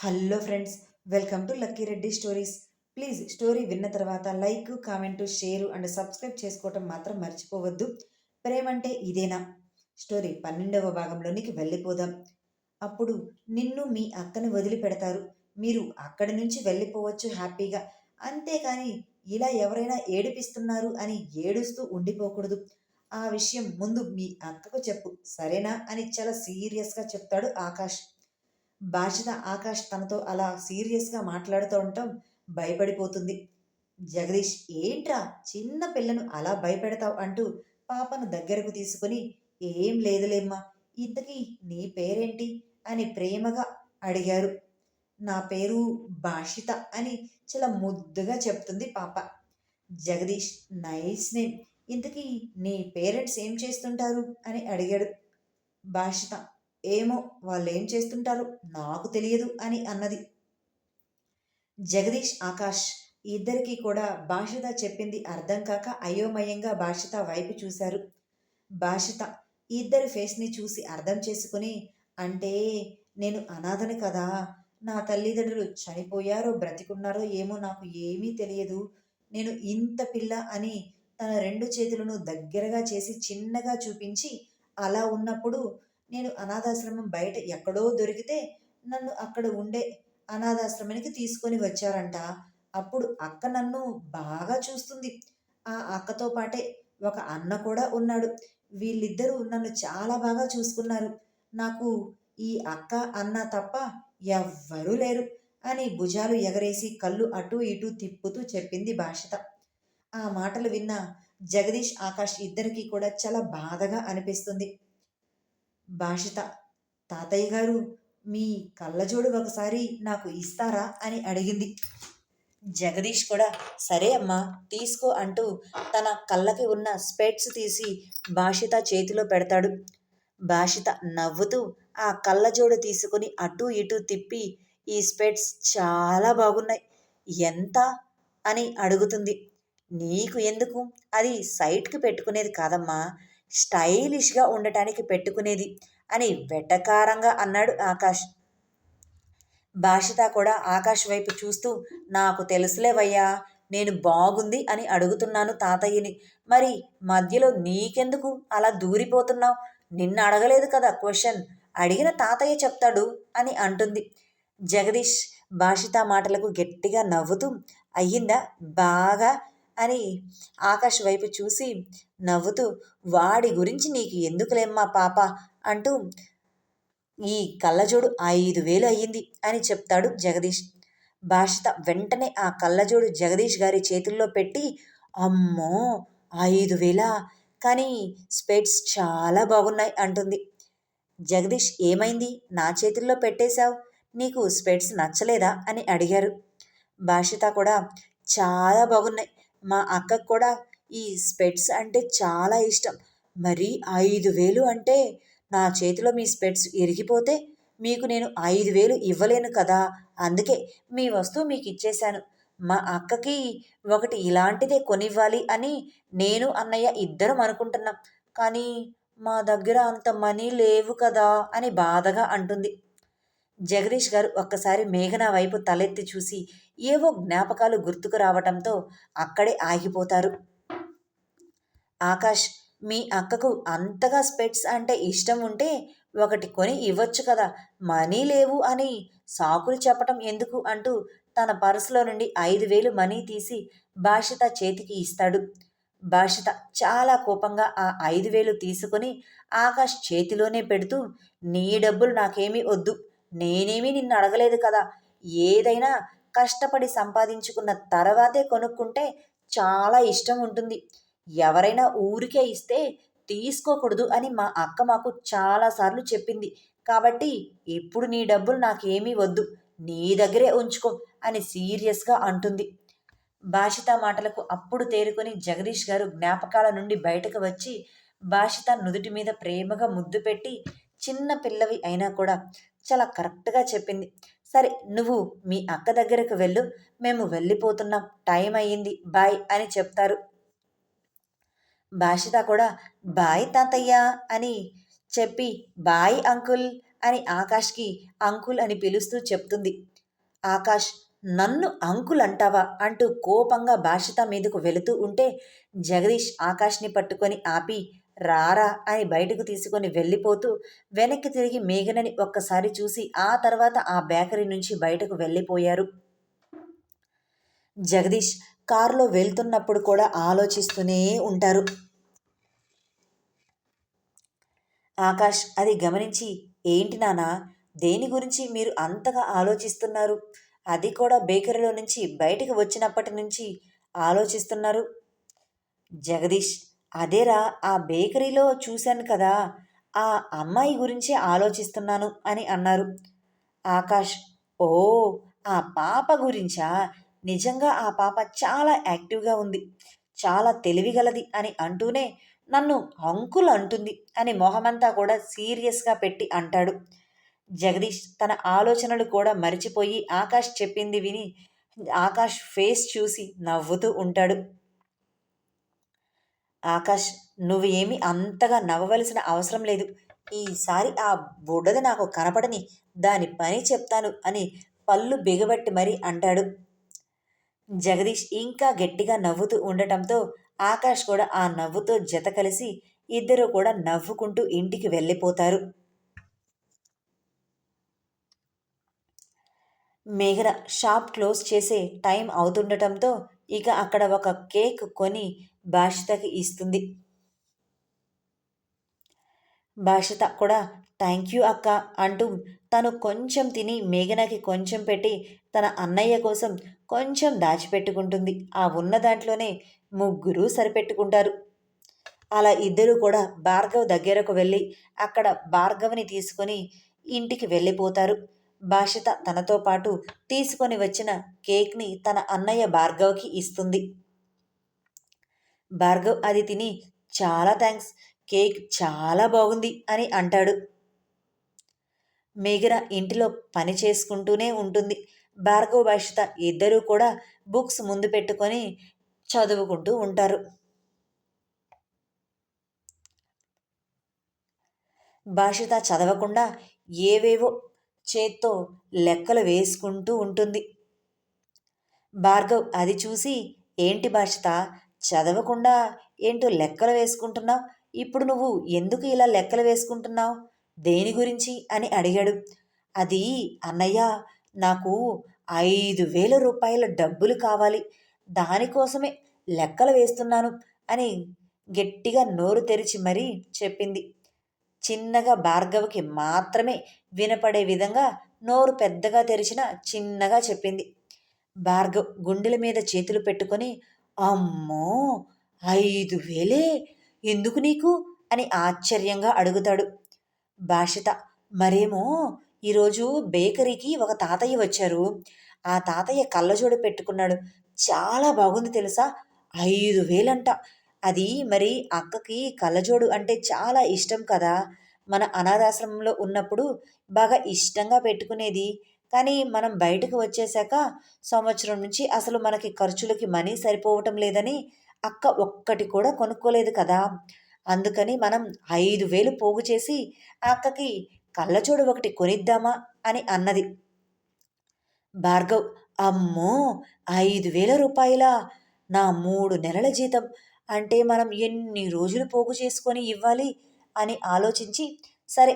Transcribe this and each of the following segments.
Hello friends welcome to Lucky Reddy stories. Please story విన్న తర్వాత like comment share and subscribe చేసుకోవటం మాత్రం మర్చిపోవద్దు. ప్రేమంటే ఇదేనా? స్టోరీ పన్నెండవ భాగంలోనికి వెళ్ళిపోదాం. అప్పుడు నిన్ను మీ అక్కని వదిలిపెడతారు. మీరు అక్కడి నుంచి వెళ్ళిపోవచ్చు హ్యాపీగా. అంతేకాని ఇలా ఎవరైనా ఏడిపిస్తున్నారు అని ఏడుస్తూ ఉండిపోకూడదు. ఆ విషయం ముందు మీ అక్కకు చెప్పు. సరేనా? అని చాలా సీరియస్గా చెప్తాడు ఆకాష్. బాధ్యత ఆకాష్ తనతో అలా సీరియస్గా మాట్లాడుతూ ఉండటం భయపడిపోతుంది. జగదీష్ ఏంట్రా చిన్న పిల్లను అలా భయపెడతావు? అంటూ పాపను దగ్గరకు తీసుకుని ఏం లేదులేమ్మా ఇంతకీ నీ పేరేంటి? అని ప్రేమగా అడిగారు. నా పేరు భాషిత అని చాలా ముద్దుగా చెప్తుంది పాప. Jagadish nice name. ఇంతకీ నీ పేరెంట్స్ ఏం చేస్తుంటారు? అని అడిగాడు భాషిత ఏమో వాళ్ళు ఏం చేస్తుంటారో నాకు తెలియదు అని అన్నది. జగదీష్ ఆకాష్ ఇద్దరికీ కూడా భాషిత చెప్పింది అర్థం కాక అయోమయంగా భాషిత వైపు చూశారు. భాషిత ఇద్దరి ఫేస్ని చూసి అర్థం చేసుకుని అంటే నేను అనాథని కదా నా తల్లిదండ్రులు చనిపోయారో బ్రతికున్నారో ఏమో నాకు ఏమీ తెలియదు. నేను ఇంత పిల్ల అని తన రెండు చేతులను దగ్గరగా చేసి చిన్నగా చూపించి అలా ఉన్నప్పుడు నేను అనాథాశ్రమం బయట ఎక్కడో దొరికితే నన్ను అక్కడ ఉండే అనాథాశ్రమానికి తీసుకొని వచ్చారంట. అప్పుడు అక్క నన్ను బాగా చూస్తుంది. ఆ అక్కతో పాటే ఒక అన్న కూడా ఉన్నాడు. వీళ్ళిద్దరూ నన్ను చాలా బాగా చూసుకున్నారు. నాకు ఈ అక్క అన్న తప్ప ఎవ్వరూ లేరు అని భుజాలు ఎగరేసి కళ్ళు అటు ఇటు తిప్పుతూ చెప్పింది భాషిత. ఆ మాటలు విన్న జగదీష్ ఆకాష్ ఇద్దరికీ కూడా చాలా బాధగా అనిపిస్తుంది. భాషిత తాతయ్య గారు మీ కళ్ళజోడు ఒకసారి నాకు ఇస్తారా? అని అడిగింది. జగదీష్ కూడా సరే అమ్మా తీసుకో అంటూ తన కళ్ళకి ఉన్న స్పెట్స్ తీసి భాషిత చేతిలో పెడతాడు. భాషిత నవ్వుతూ ఆ కళ్ళజోడు తీసుకుని అటు ఇటు తిప్పి ఈ స్పెట్స్ చాలా బాగున్నాయి. ఎంత? అని అడుగుతుంది. నీకు ఎందుకు? అది సైట్కి పెట్టుకునేది కాదమ్మా. స్టైలిష్గా ఉండటానికి పెట్టుకునేది అని వెటకారంగా అన్నాడు ఆకాష్. భాషిత కూడా ఆకాష్ వైపు చూస్తూ నాకు తెలుసులేవయ్యా నేను బాగుంది అని అడుగుతున్నాను తాతయ్యని. మరి మధ్యలో నీకెందుకు అలా దూరిపోతున్నావు? నిన్ను అడగలేదు కదా క్వశ్చన్. అడిగిన తాతయ్య చెప్తాడు అని అంటుంది. జగదీష్ భాషిత మాటలకు గట్టిగా నవ్వుతూ అయ్యిందా? బాగా అని ఆకాష్ వైపు చూసి నవ్వుతూ వాడి గురించి నీకు ఎందుకులేమ్మా పాప? అంటూ ఈ కళ్ళజోడు ఐదు వేలు అయ్యింది అని చెప్తాడు జగదీష్. భాషిత వెంటనే ఆ కళ్ళజోడు జగదీష్ గారి చేతుల్లో పెట్టి అమ్మో ఐదు వేల? కానీ స్పెట్స్ చాలా బాగున్నాయి అంటుంది. జగదీష్ ఏమైంది? నా చేతుల్లో పెట్టేశావు? నీకు స్పెట్స్ నచ్చలేదా? అని అడిగారు. భాషిత కూడా చాలా బాగున్నాయి. మా అక్కకు కూడా ఈ స్పెట్స్ అంటే చాలా ఇష్టం. మరి ఐదు వేలు అంటే నా చేతిలో మీ స్పెట్స్ ఇరిగిపోతే మీకు నేను ఐదు వేలు ఇవ్వలేను కదా. అందుకే మీ వస్తువు మీకు ఇచ్చేశాను. మా అక్కకి ఒకటి ఇలాంటిదే కొనివ్వాలి అని నేను అన్నయ్య ఇద్దరం అనుకుంటున్నాం. కానీ మా దగ్గర అంత మనీ లేవు కదా అని బాధగా అంటుంది. జగదీష్ గారు ఒక్కసారి మేఘన వైపు తలెత్తి చూసి ఏవో జ్ఞాపకాలు గుర్తుకు రావటంతో అక్కడే ఆగిపోతారు. ఆకాష్ మీ అక్కకు అంతగా స్పెట్స్ అంటే ఇష్టం ఉంటే ఒకటి కొని ఇవ్వచ్చు కదా మనీ లేవు అని సాకులు చెప్పటం ఎందుకు అంటూ తన పర్సులో నుండి ఐదు వేలు మనీ తీసి భాషిత చేతికి ఇస్తాడు. భాషిత చాలా కోపంగా ఆ ఐదు వేలు తీసుకుని ఆకాష్ చేతిలోనే పెడుతూ నీ డబ్బులు నాకేమీ వద్దు నేనేమీ నిన్ను అడగలేదు కదా. ఏదైనా కష్టపడి సంపాదించుకున్న తర్వాతే కొనుక్కుంటే చాలా ఇష్టం ఉంటుంది. ఎవరైనా ఊరికే ఇస్తే తీసుకోకూడదు అని మా అక్క మాకు చాలాసార్లు చెప్పింది. కాబట్టి ఇప్పుడు నీ డబ్బులు నాకేమీ వద్దు. నీ దగ్గరే ఉంచుకో అని సీరియస్గా అంటుంది. భాషిత మాటలకు అప్పుడు తేరుకొని జగదీష్ గారు జ్ఞాపకాల నుండి బయటకు వచ్చి భాషిత నుదుటి మీద ప్రేమగా ముద్దు పెట్టి చిన్న పిల్లవి అయినా కూడా చాలా కరెక్ట్గా చెప్పింది. సరే నువ్వు మీ అక్క దగ్గరకు వెళ్ళు. మేము వెళ్ళిపోతున్నాం. టైం అయ్యింది. బాయ్ అని చెప్తారు. భాషిత కూడా బాయ్ తాతయ్య అని చెప్పి బాయ్ అంకుల్ అని ఆకాష్కి అంకుల్ అని పిలుస్తూ చెప్తుంది. ఆకాష్ నన్ను అంకుల్ అంటావా? అంటూ కోపంగా భాషిత మీదకు వెళుతూ ఉంటే జగదీష్ ఆకాష్ని పట్టుకొని ఆపి రారా అని బయటకు తీసుకొని వెళ్ళిపోతూ వెనక్కి తిరిగి మేఘనని ఒక్కసారి చూసి ఆ తర్వాత ఆ బేకరీ నుంచి బయటకు వెళ్ళిపోయారు. జగదీష్ కారులో వెళ్తున్నప్పుడు కూడా ఆలోచిస్తూనే ఉంటారు. ఆకాష్ అది గమనించి ఏంటి నానా దేని గురించి మీరు అంతగా ఆలోచిస్తున్నారు? అది కూడా బేకరీలో నుంచి బయటికి వచ్చినప్పటి నుంచి ఆలోచిస్తున్నారు. జగదీష్ అదేరా ఆ బేకరీలో చూశాను కదా ఆ అమ్మాయి గురించే ఆలోచిస్తున్నాను అని అన్నారు. ఆకాష్ ఓ ఆ పాప గురించా? నిజంగా ఆ పాప చాలా యాక్టివ్గా ఉంది చాలా తెలివిగలది అని అంటూనే నన్ను అంకుల్ అంటుంది అని మొహమంతా కూడా సీరియస్గా పెట్టి అంటాడు. జగదీష్ తన ఆలోచనలు కూడా మరిచిపోయి ఆకాష్ చెప్పింది విని ఆకాష్ ఫేస్ చూసి నవ్వుతూ ఉంటాడు. ఆకాష్ నువ్వు ఏమి అంతగా నవ్వవలసిన అవసరం లేదు. ఈసారి ఆ బుడ్డది నాకు కనపడని దాని పని చెప్తాను అని పళ్ళు బిగబట్టి మరీ అంటాడు. జగదీష్ ఇంకా గట్టిగా నవ్వుతూ ఉండటంతో ఆకాష్ కూడా ఆ నవ్వుతో జత కలిసి ఇద్దరూ కూడా నవ్వుకుంటూ ఇంటికి వెళ్ళిపోతారు. మేఘన షాప్ క్లోజ్ చేసే టైం అవుతుండటంతో ఇక అక్కడ ఒక కేక్ కొని భాషితకి ఇస్తుంది. భాషిత కూడా థ్యాంక్ యూ అక్క అంటూ తను కొంచెం తిని మేఘనకి కొంచెం పెట్టి తన అన్నయ్య కోసం కొంచెం దాచిపెట్టుకుంటుంది. ఆ ఉన్న దాంట్లోనే ముగ్గురు సరిపెట్టుకుంటారు. అలా ఇద్దరు కూడా భార్గవ్ దగ్గరకు వెళ్ళి అక్కడ భార్గవ్ని తీసుకొని ఇంటికి వెళ్ళిపోతారు. భాషిత తనతో పాటు తీసుకొని వచ్చిన కేక్ని తన అన్నయ్య భార్గవ్కి ఇస్తుంది. భార్గవ్ అది తిని చాలా థ్యాంక్స్ కేక్ చాలా బాగుంది అని అంటాడు. మేఘన ఇంటిలో పని చేసుకుంటూనే ఉంటుంది. భార్గవ భాషిత ఇద్దరూ కూడా బుక్స్ ముందు పెట్టుకొని చదువుకుంటూ ఉంటారు. భాషిత చదవకుండా ఏవేవో చేత్తో లెక్కలు వేసుకుంటూ ఉంటుంది. భార్గవ్ అది చూసి ఏంటి భాషిత చదవకుండా ఏంటో లెక్కలు వేసుకుంటున్నావు? ఇప్పుడు నువ్వు ఎందుకు ఇలా లెక్కలు వేసుకుంటున్నావు? దేని గురించి? అని అడిగాడు. అది అన్నయ్య నాకు ఐదు వేల రూపాయల డబ్బులు కావాలి. దానికోసమే లెక్కలు వేస్తున్నాను అని గట్టిగా నోరు తెరిచి మరీ చెప్పింది. చిన్నగా భార్గవకి మాత్రమే వినపడే విధంగా నోరు పెద్దగా తెరిచిన చిన్నగా చెప్పింది. భార్గవ్ గుండెల మీద చేతులు పెట్టుకొని అమ్మో! ఐదు వేలే! ఎందుకు నీకు? అని ఆశ్చర్యంగా అడుగుతాడు. భాషిత మరేమో ఈరోజు బేకరీకి ఒక తాతయ్య వచ్చారు. ఆ తాతయ్య కళ్ళజోడు పెట్టుకున్నాడు. చాలా బాగుంది తెలుసా? ఐదు వేలంట. అది మరి అక్కకి కళ్ళజోడు అంటే చాలా ఇష్టం కదా? మన అనాథాశ్రమంలో ఉన్నప్పుడు బాగా ఇష్టంగా పెట్టుకునేది కానీ మనం బయటకు వచ్చేసాక సంవత్సరం నుంచి అసలు మనకి ఖర్చులకి మనీ సరిపోవటం లేదని అక్క ఒక్కటి కూడా కొనుక్కోలేదు కదా. అందుకని మనం ఐదు వేలు పోగు చేసి అక్కకి కళ్ళజోడు ఒకటి కొనిద్దామా అని అన్నది. భార్గవ్ అమ్మో! ఐదు వేల రూపాయల? నా మూడు నెలల జీతం అంటే మనం ఎన్ని రోజులు పోగు చేసుకొని ఇవ్వాలి అని ఆలోచించి సరే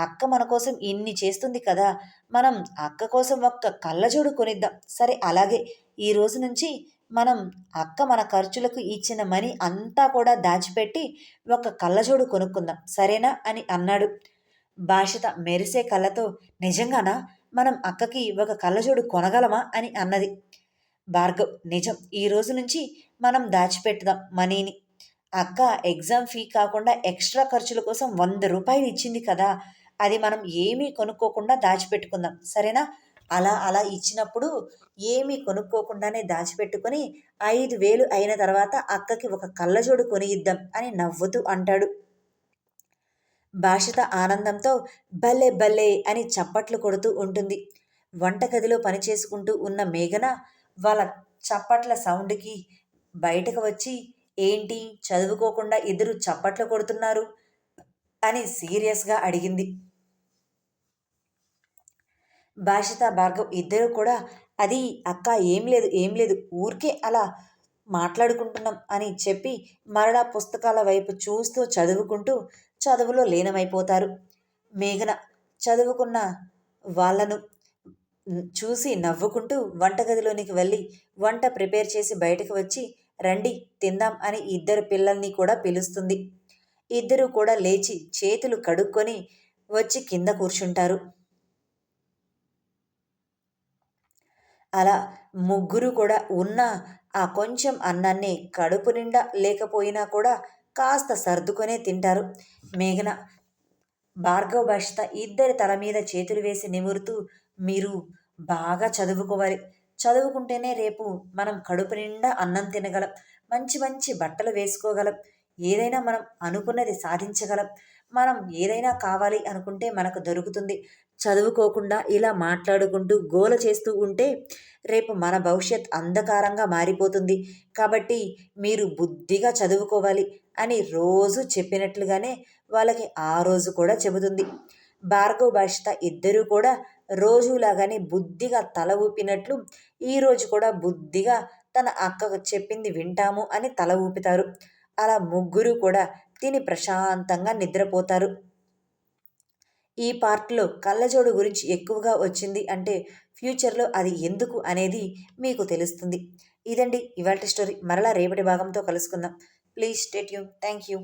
అక్క మన కోసం ఇన్ని చేస్తుంది కదా మనం అక్క కోసం ఒక్క కళ్ళజోడు కొనిద్దాం. సరే అలాగే. ఈ రోజు నుంచి మనం అక్క మన ఖర్చులకు ఇచ్చిన మనీ అంతా కూడా దాచిపెట్టి ఒక కళ్ళజోడు కొనుక్కుందాం. సరేనా అని అన్నాడు. భాషిత మెరిసే కళ్ళతో నిజంగానా? మనం అక్కకి ఒక కళ్ళజోడు కొనగలమా అని అన్నది. భార్గవ్ నిజం. ఈ రోజు నుంచి మనం దాచిపెట్టుదాం మనీని. అక్క ఎగ్జామ్ ఫీ కాకుండా ఎక్స్ట్రా ఖర్చుల కోసం వంద రూపాయలు ఇచ్చింది కదా అది మనం ఏమీ కొనుక్కోకుండా దాచిపెట్టుకుందాం. సరేనా? అలా అలా ఇచ్చినప్పుడు ఏమీ కొనుక్కోకుండానే దాచిపెట్టుకొని ఐదు వేలు అయిన తర్వాత అక్కకి ఒక కళ్ళజోడు కొని ఇద్దాం అని నవ్వుతూ అంటాడు. భాషిత ఆనందంతో భలే భలే అని చప్పట్లు కొడుతూ ఉంటుంది. వంటగదిలో పనిచేసుకుంటూ ఉన్న మేఘన వాళ్ళ చప్పట్ల సౌండ్కి బయటకు వచ్చి ఏంటి? చదువుకోకుండా ఇద్దరు చప్పట్లు కొడుతున్నారు? అని సీరియస్గా అడిగింది. భాషిత భార్గవ్ ఇద్దరు కూడా అది అక్క ఏం లేదు ఏం లేదు ఊరికే అలా మాట్లాడుకుంటున్నాం అని చెప్పి మరలా పుస్తకాల వైపు చూస్తూ చదువుకుంటూ చదువులో లీనమైపోతారు. మేఘన చదువుకున్న వాళ్ళను చూసి నవ్వుకుంటూ వంటగదిలోనికి వెళ్ళి వంట ప్రిపేర్ చేసి బయటకు వచ్చి రండి తిందాం అని ఇద్దరు పిల్లల్ని కూడా పిలుస్తుంది. ఇద్దరు కూడా లేచి చేతులు కడుక్కొని వచ్చి కింద కూర్చుంటారు. అలా ముగ్గురు కూడా ఉన్న ఆ కొంచెం అన్నాన్ని కడుపు నిండా లేకపోయినా కూడా కాస్త సర్దుకొనే తింటారు. మేఘన భార్గవ భాషిత ఇద్దరి తల మీద చేతులు వేసి నిమురుతూ మీరు బాగా చదువుకోవాలి. చదువుకుంటేనే రేపు మనం కడుపు నిండా అన్నం తినగలం. మంచి మంచి బట్టలు వేసుకోగలం. ఏదైనా మనం అనుకున్నది సాధించగలం. మనం ఏదైనా కావాలి అనుకుంటే మనకు దొరుకుతుంది. చదువుకోకుండా ఇలా మాట్లాడుకుంటూ గోల చేస్తూ ఉంటే రేపు మన భవిష్యత్ అంధకారంగా మారిపోతుంది. కాబట్టి మీరు బుద్ధిగా చదువుకోవాలి అని రోజు చెప్పినట్లుగానే వాళ్ళకి ఆ రోజు కూడా చెబుతుంది. భార్గవ భాషిత ఇద్దరూ కూడా రోజులాగానే బుద్ధిగా తల ఊపినట్లు ఈరోజు కూడా బుద్ధిగా తన అక్కకు చెప్పింది వింటాము అని తల ఊపుతారు. అలా ముగ్గురు కూడా తిని ప్రశాంతంగా నిద్రపోతారు. ఈ పార్ట్లో కళ్ళజోడు గురించి ఎక్కువగా వచ్చింది అంటే ఫ్యూచర్లో అది ఎందుకు అనేది మీకు తెలుస్తుంది. ఇదండి ఇవాళ స్టోరీ. మరలా రేపటి భాగంతో కలుసుకుందాం. ప్లీజ్ స్టేట్ యూ థ్యాంక్ యూ.